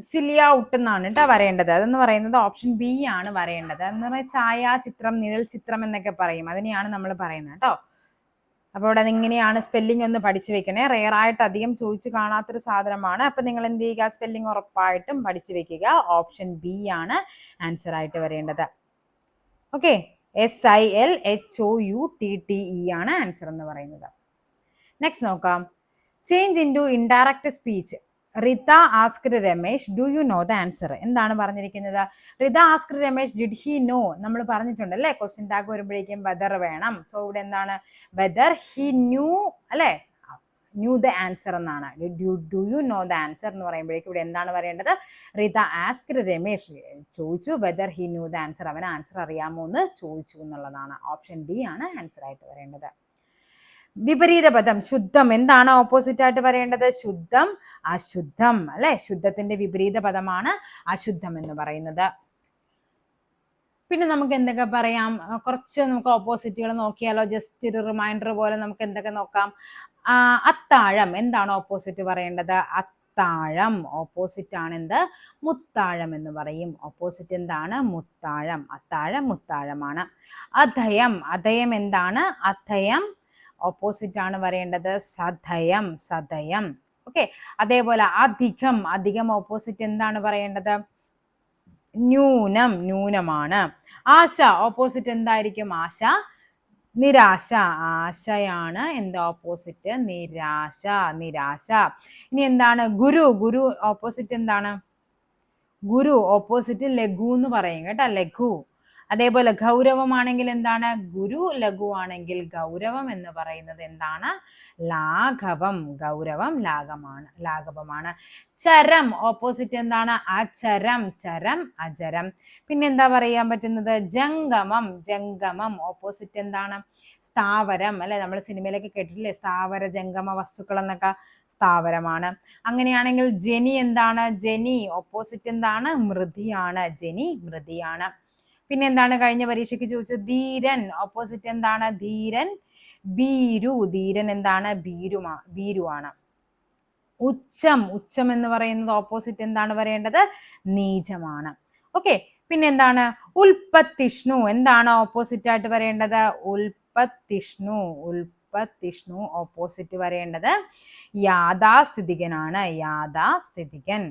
സിലിയ ഔട്ട് എന്നാണ് കേട്ടോ വരേണ്ടത് അതെന്ന് പറയുന്നത് ഓപ്ഷൻ ബി ആണ് വരേണ്ടത് എന്ന് പറഞ്ഞാൽ ഛായ ചിത്രം നിഴൽ ചിത്രം എന്നൊക്കെ പറയും. അതിനെയാണ് നമ്മൾ പറയുന്നത് കേട്ടോ അപ്പോൾ ഇവിടെ അതിങ്ങനെയാണ് സ്പെല്ലിംഗ് ഒന്ന് പഠിച്ചു വെക്കണേ. റെയർ ആയിട്ട് അധികം ചോദിച്ചു കാണാത്തൊരു സാധനമാണ്. അപ്പം നിങ്ങൾ എന്ത് ചെയ്യുക? സ്പെല്ലിംഗ് ഉറപ്പായിട്ടും പഠിച്ചു വെക്കുക. ഓപ്ഷൻ ബി ആണ് ആൻസർ ആയിട്ട് വരേണ്ടത്. Okay S I L H O U T T E ആണ് ആൻസർ എന്ന് പറയുന്നത്. നെക്സ്റ്റ് നോക്കാം. Change into indirect speech Rita asked Ramesh do you know the answer എന്താണ് പറഞ്ഞിരിക്കുന്നത്? Rita asked Ramesh did he know നമ്മൾ പറഞ്ഞിട്ടുണ്ട് അല്ലേ? ക്വസ്റ്റ്യൻ ടാഗ് വരുമ്പോഴേക്കും വെദർ വേണം. സോ ഇവിടെ എന്താണ്? വെദർ ഹി ന്യൂ അല്ലേ? ന്യൂ ദ ആൻസർ എന്നാണ്. Do you know the answer എന്ന് പറയുമ്പോഴേക്കും ഇവിടെ എന്താണ് പറയേണ്ടത്? റിത ആസ്ക്ഡ് രമേശ് ചോദിച്ചു whether he knew the answer അവൻ ആൻസർ അറിയാമോ എന്ന് ചോദിച്ചു എന്നുള്ളതാണ്. ഓപ്ഷൻ ഡി ആണ് ആൻസർ ആയിട്ട് വരേണ്ടത്. വിപരീത പദം ശുദ്ധം. എന്താണ് ഓപ്പോസിറ്റ് ആയിട്ട് പറയേണ്ടത് ശുദ്ധം അശുദ്ധം. അല്ലെ? ശുദ്ധത്തിന്റെ വിപരീത പദമാണ് അശുദ്ധം എന്ന് പറയുന്നത്. പിന്നെ നമുക്ക് എന്തൊക്കെ പറയാം? കുറച്ച് നമുക്ക് ഓപ്പോസിറ്റുകൾ നോക്കിയാലോ? ജസ്റ്റ് ഒരു റിമൈൻഡർ പോലെ നമുക്ക് എന്തൊക്കെ നോക്കാം? അത്താഴം. എന്താണ് ഓപ്പോസിറ്റ് പറയേണ്ടത്? അത്താഴം. ഓപ്പോസിറ്റ് ആണ് എന്ത്? മുത്താഴം എന്ന് പറയും. ഓപ്പോസിറ്റ് എന്താണ്? മുത്താഴം. അത്താഴം മുത്താഴമാണ്. അധയം. അധയം എന്താണ്? അധയം. ഓപ്പോസിറ്റ് ആണ് വരേണ്ടത്. സധയം. സധയം. ഓക്കെ അതേപോലെ അധികം. അധികം ഓപ്പോസിറ്റ് എന്താണ് പറയേണ്ടത്? ന്യൂനം. ന്യൂനമാണ്. ആശ ഓപ്പോസിറ്റ് എന്തായിരിക്കും ആശ? നിരാശ. ആശയാണ് എന്താ ഓപ്പോസിറ്റ് നിരാശ നിരാശ. ഇനി എന്താണ്? ഗുരു ഗുരു ഓപ്പോസിറ്റ് എന്താണ്? ഗുരു ഓപ്പോസിറ്റ് ലഘു എന്ന് പറയും കേട്ടോ ലഘു. അതേപോലെ ഗൗരവമാണെങ്കിൽ എന്താണ്? ഗുരു ലഘുവാണെങ്കിൽ ഗൗരവം എന്ന് പറയുന്നത് എന്താണ്? ലാഘവം ഗൗരവം ലാഘമാണ് ലാഘവമാണ്. ചരം ഓപ്പോസിറ്റ് എന്താണ്? അചരം ചരം അചരം. പിന്നെ എന്താ പറയാൻ പറ്റുന്നത്? ജംഗമം ജംഗമം ഓപ്പോസിറ്റ് എന്താണ്? സ്ഥാവരം അല്ലെ? നമ്മൾ സിനിമയിലൊക്കെ കേട്ടിട്ടില്ലേ? സ്ഥാവര ജംഗമ വസ്തുക്കൾ എന്നൊക്കെ സ്ഥാവരമാണ്. അങ്ങനെയാണെങ്കിൽ ജനി എന്താണ്? ജനി ഓപ്പോസിറ്റ് എന്താണ്? മൃതിയാണ്. ജനി മൃതിയാണ്. പിന്നെ എന്താണ് കഴിഞ്ഞ പരീക്ഷയ്ക്ക് ചോദിച്ചത്? ധീരൻ. ഓപ്പോസിറ്റ് എന്താണ്? ധീരൻ. ഭീരു. ധീരൻ എന്താണ്? ഭീരുമാ ഭീരുവാണ്. ഉച്ചം. ഉച്ചം എന്ന് പറയുന്നത് ഓപ്പോസിറ്റ് എന്താണ് പറയേണ്ടത്? നീചമാണ്. ഓക്കെ പിന്നെ എന്താണ് ഉൽപ്പത്തിഷ്ണു. എന്താണ് ഓപ്പോസിറ്റ് ആയിട്ട് പറയേണ്ടത്? ഉൽപ്പത്തിഷ്ണു. ഉൽപ്പത്തിഷ്ണു ഓപ്പോസിറ്റ് പറയേണ്ടത് യാഥാസ്ഥിതികനാണ്. യാഥാസ്ഥിതികൻ.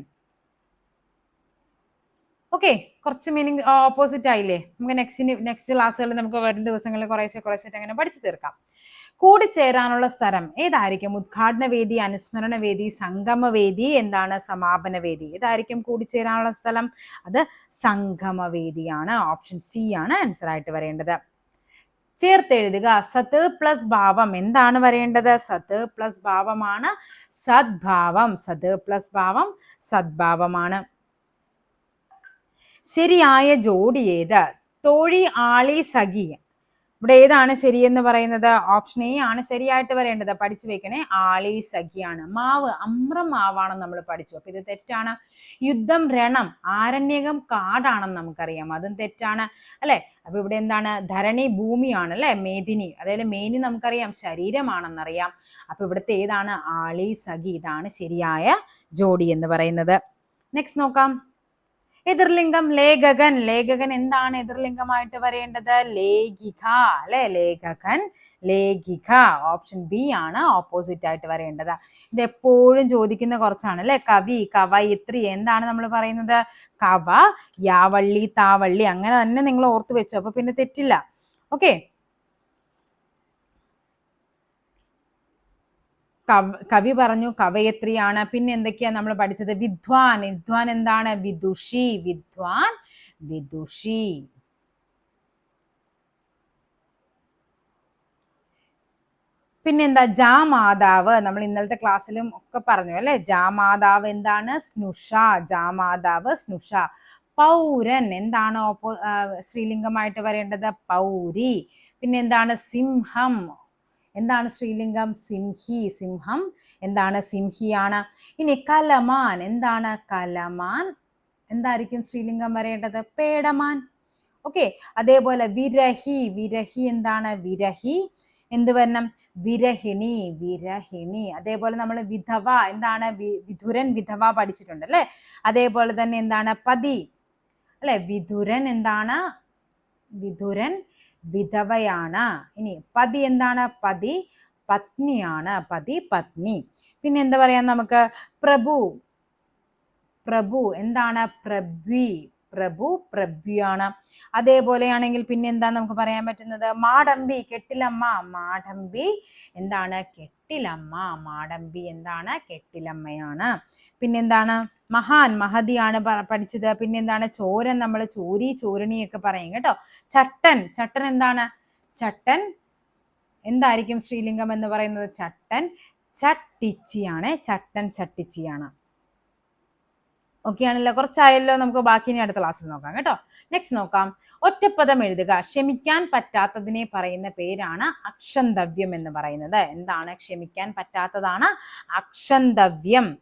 ഓക്കെ കുറച്ച് മീനിങ് ഓപ്പോസിറ്റ് ആയില്ലേ? നമുക്ക് നെക്സ്റ്റ് നെക്സ്റ്റ് ക്ലാസ്സുകളിൽ നമുക്ക് വരും ദിവസങ്ങളിൽ കുറേശ്ശെ കുറേശ്ശെ അങ്ങനെ പഠിച്ചു തീർക്കാം. കൂടിച്ചേരാനുള്ള സ്ഥലം ഏതായിരിക്കും? ഉദ്ഘാടന അനുസ്മരണവേദി അനുസ്മരണ വേദി സംഗമവേദി എന്താണ് സമാപന വേദി ഏതായിരിക്കും കൂടിച്ചേരാനുള്ള സ്ഥലം? അത് സംഗമവേദിയാണ്. ഓപ്ഷൻ സി ആണ് ആൻസർ ആയിട്ട് വരേണ്ടത്. ചേർത്തെഴുതുക സത്ത് പ്ലസ് ഭാവം എന്താണ് വരേണ്ടത്? സത്ത് പ്ലസ് ഭാവമാണ് സദ്ഭാവം. സത് പ്ലസ് ഭാവം സദ്ഭാവമാണ്. ശരിയായ ജോഡി ഏത്? തോഴി ആളി സഖി ഇവിടെ ഏതാണ് ശരിയെന്ന് പറയുന്നത്? ഓപ്ഷൻ എ ആണ് ശരിയായിട്ട് വരേണ്ടത്. പഠിച്ചു വെക്കണേ ആളി സഖിയാണ്. മാവ് അമ്രം മാവാണെന്ന് നമ്മൾ പഠിച്ചു. അപ്പൊ ഇത് തെറ്റാണ്. യുദ്ധം രണം ആരണ്യകം കാടാണെന്ന് നമുക്കറിയാം. അതും തെറ്റാണ്. അല്ലെ? അപ്പൊ ഇവിടെ എന്താണ്? ധരണി ഭൂമിയാണ് അല്ലെ? മേദിനി അതായത് മേനി നമുക്കറിയാം. ശരീരമാണെന്നറിയാം. അപ്പൊ ഇവിടുത്തെ ഏതാണ്? ആളി സഖി. ഇതാണ് ശരിയായ ജോഡി എന്ന് പറയുന്നത്. നെക്സ്റ്റ് നോക്കാം. എതിർലിംഗം ലേഖകൻ. ലേഖകൻ എന്താണ് എതിർലിംഗമായിട്ട് വരേണ്ടത്? ലേഖിക അല്ലെ? ലേഖകൻ ലേഖിക. ഓപ്ഷൻ ബി ആണ് ഓപ്പോസിറ്റ് ആയിട്ട് വരേണ്ടത്. ഇത് എപ്പോഴും ചോദിക്കുന്ന കുറച്ചാണ് അല്ലെ? കവി കവയിത്രി എന്താണ് നമ്മൾ പറയുന്നത്? കവ യാവള്ളി താവള്ളി അങ്ങനെ തന്നെ നിങ്ങൾ ഓർത്തു വെച്ചു. അപ്പൊ പിന്നെ തെറ്റില്ല. ഓക്കെ. കവി പറഞ്ഞു കവയത്രിയാണ്. പിന്നെ എന്തൊക്കെയാ നമ്മൾ പഠിച്ചത്? വിദ്വാൻ. വിദ്വാൻ എന്താണ്? വിദുഷി. വിദ്വാൻ വിദുഷി. പിന്നെന്താ ജാമാതാവ് നമ്മൾ ഇന്നലത്തെ ക്ലാസ്സിലും ഒക്കെ പറഞ്ഞു അല്ലെ? ജാമാതാവ് എന്താണ്? സ്നുഷ. ജാമാതാവ് സ്നുഷ. പൗരൻ. എന്താണ് ഓപ്പോ സ്ത്രീലിംഗമായിട്ട് പറയേണ്ടത് പൗരി. പിന്നെ എന്താണ്? സിംഹം. എന്താണ് ശ്രീലിംഗം? സിംഹി സിംഹം. എന്താണ് സിംഹിയാണ്? ഇനി കലമാൻ എന്താണ് കലമാൻ? എന്തായിരിക്കും ശ്രീലിംഗം വരേണ്ടത്? പേടമാൻ. ഓക്കെ അതേപോലെ വിരഹി. വിരഹി എന്താണ്? വിരഹി. എന്ത് വരണം? വിരഹിണി വിരഹിണി. അതേപോലെ നമ്മൾ വിധവ എന്താണ്? വിധുരൻ വിധവ പഠിച്ചിട്ടുണ്ട് അല്ലെ? അതേപോലെ തന്നെ എന്താണ്? പതി. അല്ലെ? വിധുരൻ എന്താണ്? വിധുരൻ വിധവയാണ്. ഇനി പതി എന്താണ്? പതി പത്നിയാണ്. പതി പത്നി. പിന്നെ എന്താ പറയാ നമുക്ക്? പ്രഭു. പ്രഭു. എന്താണ്? പ്രഭ്വി. പ്രഭു പ്രഭ്യാണ്. അതേപോലെയാണെങ്കിൽ പിന്നെ എന്താ നമുക്ക് പറയാൻ പറ്റുന്നത്? മാടമ്പി കെട്ടിലമ്മ. മാടമ്പി എന്താണ്? കെട്ടിലമ്മ. മാടമ്പി എന്താണ്? കെട്ടിലമ്മയാണ്. പിന്നെന്താണ്? മഹാൻ മഹതിയാണ് പഠിച്ചത്. പിന്നെന്താണ്? ചോരൻ നമ്മൾ ചോരി ചോരണിയൊക്കെ പറയും കേട്ടോ. ചട്ടൻ ചട്ടൻ എന്താണ്? ചട്ടൻ എന്തായിരിക്കും ശ്രീലിംഗം എന്ന് പറയുന്നത്? ചട്ടൻ ചട്ടിച്ചിയാണ്. ചട്ടൻ ചട്ടിച്ചിയാണ്. ഓക്കെ ആണല്ലോ കുറച്ചായല്ലോ നമുക്ക് ബാക്കി ഇനി അടുത്ത ക്ലാസ്സിൽ നോക്കാം കേട്ടോ. നെക്സ്റ്റ് നോക്കാം. ഒറ്റപ്പദം എഴുതുക. ക്ഷമിക്കാൻ പറ്റാത്തതിനെ പറയുന്ന പേരാണ് അക്ഷന്തവ്യം എന്ന് പറയുന്നത്. എന്താണ്? ക്ഷമിക്കാൻ പറ്റാത്തതാണ് അക്ഷന്തവ്യം.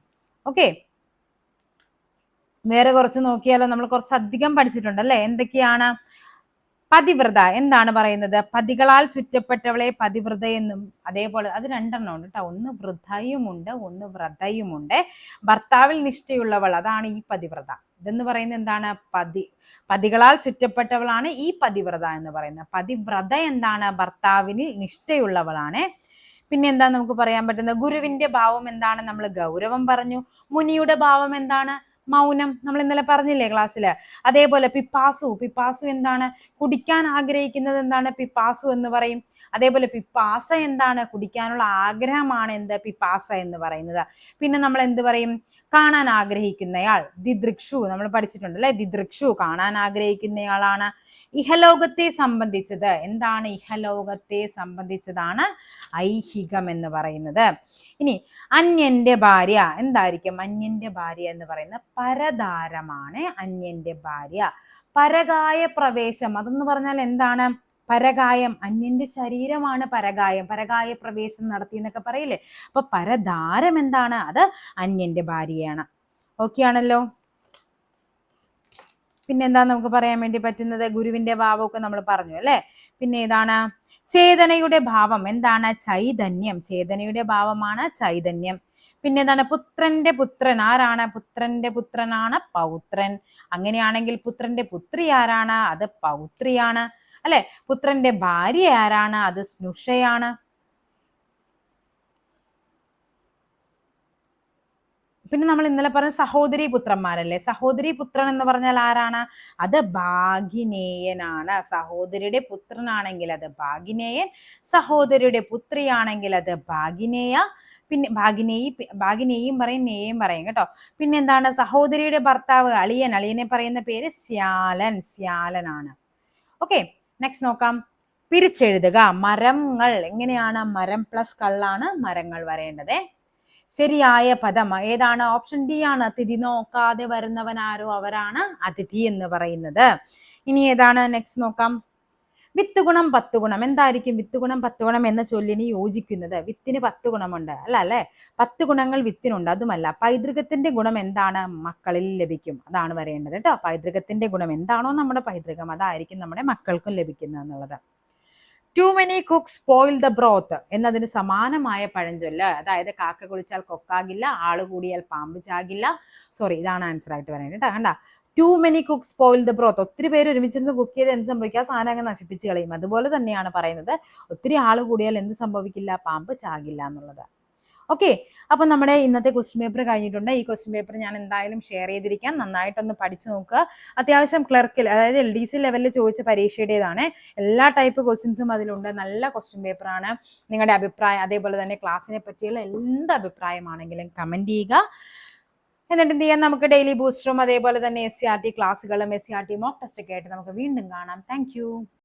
ഓക്കെ. വേറെ കുറച്ച് നോക്കിയാലോ? നമ്മൾ കുറച്ച് അധികം പഠിച്ചിട്ടുണ്ട് അല്ലേ? എന്തൊക്കെയാണ് പതിവ്രത എന്താണ് പറയുന്നത്? പതികളാൽ ചുറ്റപ്പെട്ടവളെ പതിവ്രത എന്നും അതേപോലെ അത് രണ്ടെണ്ണം ഉണ്ട് കേട്ടോ ഒന്ന് വൃദ്ധയുമുണ്ട് ഒന്ന് വ്രതയുമുണ്ട്. ഭർത്താവിൽ നിഷ്ഠയുള്ളവൾ അതാണ് ഈ പതിവ്രത. ഇതെന്ന് പറയുന്നത് എന്താണ്? പതി പതികളാൽ ചുറ്റപ്പെട്ടവളാണ് ഈ പതിവ്രത എന്ന് പറയുന്നത്. പതിവ്രത എന്താണ്? ഭർത്താവിന് നിഷ്ഠയുള്ളവളാണ്. പിന്നെ എന്താ നമുക്ക് പറയാൻ പറ്റുന്നത്? ഗുരുവിന്റെ ഭാവം എന്താണ്? നമ്മൾ ഗൗരവം പറഞ്ഞു. മുനിയുടെ ഭാവം എന്താണ്? മൗനം നമ്മൾ ഇന്നലെ പറഞ്ഞില്ലേ ക്ലാസ്സിൽ അതേപോലെ പിപ്പാസു പിപ്പാസു എന്താണ്? കുടിക്കാൻ ആഗ്രഹിക്കുന്നത് എന്താണ്? പിപ്പാസു എന്ന് പറയും. അതേപോലെ പിപ്പാസ എന്താണ്? കുടിക്കാനുള്ള ആഗ്രഹമാണ് എന്ത്? പിപ്പാസ എന്ന് പറയുന്നത്. പിന്നെ നമ്മൾ എന്ത് പറയും? കാണാൻ ആഗ്രഹിക്കുന്നയാൾ ദിദൃക്ഷു നമ്മൾ പഠിച്ചിട്ടുണ്ട് അല്ലെ? ദിദൃക്ഷു കാണാൻ ആഗ്രഹിക്കുന്നയാളാണ്. ഇഹലോകത്തെ സംബന്ധിച്ചത്. എന്താണ് ഇഹലോകത്തെ സംബന്ധിച്ചതാണ് ഐഹികം എന്ന് പറയുന്നത്. ഇനി അന്യന്റെ ഭാര്യ എന്തായിരിക്കും? അന്യന്റെ ഭാര്യ എന്ന് പറയുന്നത് പരതാരമാണ്. അന്യന്റെ ഭാര്യ. പരകായ പ്രവേശം. അതെന്ന് പറഞ്ഞാൽ എന്താണ്? പരകായം. അന്യന്റെ ശരീരമാണ് പരകായം. പരകായ പ്രവേശം നടത്തി എന്നൊക്കെ പറയില്ലേ? അപ്പൊ പരധാരം എന്താണ്? അത് അന്യന്റെ ഭാര്യയാണ്. ഓക്കെ ആണല്ലോ പിന്നെ എന്താ നമുക്ക് പറയാൻ വേണ്ടി പറ്റുന്നത്? ഗുരുവിന്റെ ഭാവമൊക്കെ നമ്മൾ പറഞ്ഞു അല്ലേ? പിന്നെ ഏതാണ്? ചേതനയുടെ ഭാവം. എന്താണ്? ചൈതന്യം. ചേതനയുടെ ഭാവമാണ് ചൈതന്യം. പിന്നെ എന്താണ്? പുത്രന്റെ പുത്രൻ. ആരാണ്? പുത്രന്റെ പുത്രനാണ് പൗത്രൻ. അങ്ങനെയാണെങ്കിൽ പുത്രന്റെ പുത്രി ആരാണ്? അത് പൗത്രിയാണ്. അല്ലെ? പുത്രന്റെ ഭാര്യ ആരാണ്? അത് സ്നുഷയാണ്. പിന്നെ നമ്മൾ ഇന്നലെ പറഞ്ഞ സഹോദരി പുത്രന്മാരല്ലേ? സഹോദരി പുത്രൻ എന്ന് പറഞ്ഞാൽ ആരാണ്? അത് ഭാഗിനേയനാണ്. സഹോദരിയുടെ പുത്രനാണെങ്കിൽ അത് ഭാഗിനേയൻ സഹോദരിയുടെ പുത്രിയാണെങ്കിൽ അത് ഭാഗിനേയ പിന്നെ ഭാഗിനേയി ഭാഗിനേയും പറയും നേയും പറയും കേട്ടോ. പിന്നെ എന്താണ്? സഹോദരിയുടെ ഭർത്താവ് അളിയൻ. അളിയനെ പറയുന്ന പേര് ശ്യാലൻ ശ്യാലനാണ് ഓക്കെ നെക്സ്റ്റ് നോക്കാം. പിരിച്ചെഴുതുക. മരങ്ങൾ. എങ്ങനെയാണ്? മരം പ്ലസ് കള്ളാണ് മരങ്ങൾ വരേണ്ടത്. ശരിയായ പദം. ഏതാണ്? ഓപ്ഷൻ ഡി ആണ്. അതിഥി നോക്കാതെ വരുന്നവൻ ആരോ അവരാണ് അതിഥി എന്ന് പറയുന്നത്. ഇനി ഏതാണ്? നെക്സ്റ്റ് നോക്കാം. വിത്ത് ഗുണം പത്ത് ഗുണം. എന്തായിരിക്കും വിത്ത് ഗുണം പത്ത് ഗുണം എന്ന ചൊല്ലിന് യോജിക്കുന്നത്? വിത്തിന് പത്ത് ഗുണമുണ്ട് അല്ല? അല്ലെ? പത്ത് ഗുണങ്ങൾ വിത്തിനുണ്ട്. അതുമല്ല പൈതൃകത്തിന്റെ ഗുണം എന്താണ്? മക്കളിൽ ലഭിക്കും. അതാണ് വരേണ്ടത് കേട്ടോ. പൈതൃകത്തിന്റെ ഗുണം എന്താണോ നമ്മുടെ പൈതൃകം അതായിരിക്കും നമ്മുടെ മക്കൾക്കും ലഭിക്കുന്നത് എന്നുള്ളത്. Too many cook spoil the broth എന്നതിന് സമാനമായ പഴഞ്ചൊല്ല്. അതായത് കാക്ക കുളിച്ചാൽ കൊക്കാകില്ല ആൾ കൂടിയാൽ പാമ്പ് ചാകില്ല. സോറി ഇതാണ് ആൻസർ ആയിട്ട് പറയുന്നത് കേട്ടോ. കണ്ട? Too many cook spoil the broth ഒത്തിരി പേര് ഒരുമിച്ചിരുന്ന് കുക്ക് ചെയ്ത് എന്ത് സംഭവിക്കുക സാധനം അങ്ങ് നശിപ്പിച്ച് കളയും. അതുപോലെ തന്നെയാണ് പറയുന്നത്. ഒത്തിരി ആൾ കൂടിയാൽ എന്ത് സംഭവിക്കില്ല? പാമ്പ് ചാകില്ല എന്നുള്ളത്. ഓക്കെ അപ്പൊ നമ്മുടെ ഇന്നത്തെ ക്വസ്റ്റ്യൻ പേപ്പർ കഴിഞ്ഞിട്ടുണ്ട്. ഈ ക്വസ്റ്റ്യൻ പേപ്പർ ഞാൻ എന്തായാലും ഷെയർ ചെയ്തിരിക്കാം. നന്നായിട്ടൊന്ന് പഠിച്ചു നോക്കുക. അത്യാവശ്യം ക്ലർക്കിൽ അതായത് എൽ ഡി സി ലെവലിൽ ചോദിച്ച പരീക്ഷയുടേതാണ്. എല്ലാ ടൈപ്പ് ക്വസ്റ്റ്യൻസും അതിലുണ്ട്. നല്ല ക്വസ്റ്റ്യൻ പേപ്പറാണ് നിങ്ങളുടെ അഭിപ്രായം അതേപോലെ തന്നെ ക്ലാസ്സിനെ പറ്റിയുള്ള എന്ത് അഭിപ്രായമാണെങ്കിലും കമന്റ് ചെയ്യുക. എന്നിട്ട് എന്ത് ചെയ്യാം? നമുക്ക് ഡെയിലി ബൂസ്റ്ററും അതേപോലെ തന്നെ എസ് സി ആർ ടി ക്ലാസ്സുകളും S C R T mock test ഒക്കെ ആയിട്ട് നമുക്ക് വീണ്ടും കാണാം. താങ്ക്